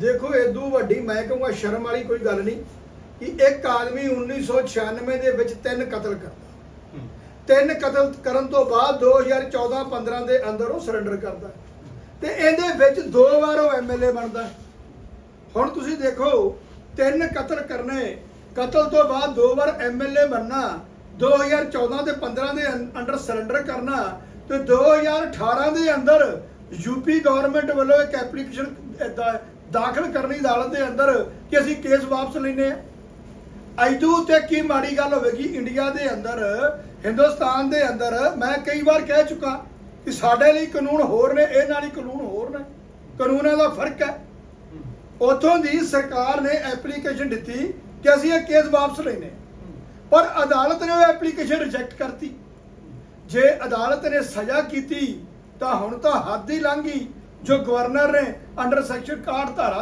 ਦੇਖੋ ਇਦੋਂ ਵੱਡੀ ਮੈਂ ਕਹੂੰਗਾ ਸ਼ਰਮ ਵਾਲੀ ਕੋਈ ਗੱਲ ਨਹੀਂ ਕਿ ਇੱਕ ਆਦਮੀ 1996 ਦੇ ਵਿੱਚ ਤਿੰਨ ਕਤਲ ਕਰਦਾ। ਤਿੰਨ ਕਤਲ ਕਰਨ ਤੋਂ ਬਾਅਦ 2014-15 ਦੇ ਅੰਦਰ ਉਹ ਸਰੈਂਡਰ ਕਰਦਾ। ਤੇ ਇਹਦੇ ਵਿੱਚ ਦੋ ਵਾਰ ਉਹ ਐਮਐਲਏ ਬਣਦਾ। ਹੁਣ ਤੁਸੀਂ ਦੇਖੋ ਤਿੰਨ ਕਤਲ ਕਰਨੇ ਕਤਲ ਤੋਂ ਬਾਅਦ ਦੋ ਵਾਰ ਐਮਐਲਏ ਬਣਨਾ 2014 ਤੇ 15 ਦੇ ਅੰਡਰ ਸਰੈਂਡਰ ਕਰਨਾ ਤੇ 2018 ਦੇ ਅੰਦਰ ਯੂਪੀ ਗਵਰਨਮੈਂਟ ਵੱਲੋਂ ਇੱਕ ਐਪਲੀਕੇਸ਼ਨ ਦਾਖਲ ਕਰਨੀ ਅਦਾਲਤ ਦੇ ਅੰਦਰ ਕਿ ਅਸੀਂ ਕੇਸ ਵਾਪਸ ਲੈਨੇ ਆ ਐਦੂ ਤੇ ਕੀ ਮਾੜੀ ਗੱਲ ਹੋਵੇਗੀ? ਇੰਡੀਆ ਦੇ ਅੰਦਰ ਹਿੰਦੁਸਤਾਨ ਦੇ ਅੰਦਰ ਮੈਂ ਕਈ ਵਾਰ ਕਹਿ ਚੁੱਕਾ ਕਿ ਸਾਡੇ ਲਈ ਕਾਨੂੰਨ ਹੋਰ ਨੇ, ਇਹ ਨਾਲ ਹੀ ਕਾਨੂੰਨ ਹੋਰ ਨੇ। ਕਾਨੂੰਨਾਂ ਦਾ ਫ਼ਰਕ ਹੈ। ਉਥੋਂ ਦੀ ਸਰਕਾਰ ਨੇ ਐਪਲੀਕੇਸ਼ਨ ਦਿੱਤੀ ਕਿ ਅਸੀਂ ਇਹ ਕੇਸ ਵਾਪਸ ਲੈਨੇ ਪਰ ਅਦਾਲਤ ਨੇ ਉਹ ਐਪਲੀਕੇਸ਼ਨ ਰਿਜੈਕਟ ਕਰਤੀ। ਜੇ ਅਦਾਲਤ ਨੇ ਸਜ਼ਾ ਕੀਤੀ ਤਾਂ ਹੁਣ ਤਾਂ ਹੱਦ ਹੀ ਲੰਘ ਗਈ ਜੋ ਗਵਰਨਰ ਨੇ ਅੰਡਰ ਸੈਕਸ਼ਨ 61 ਧਾਰਾ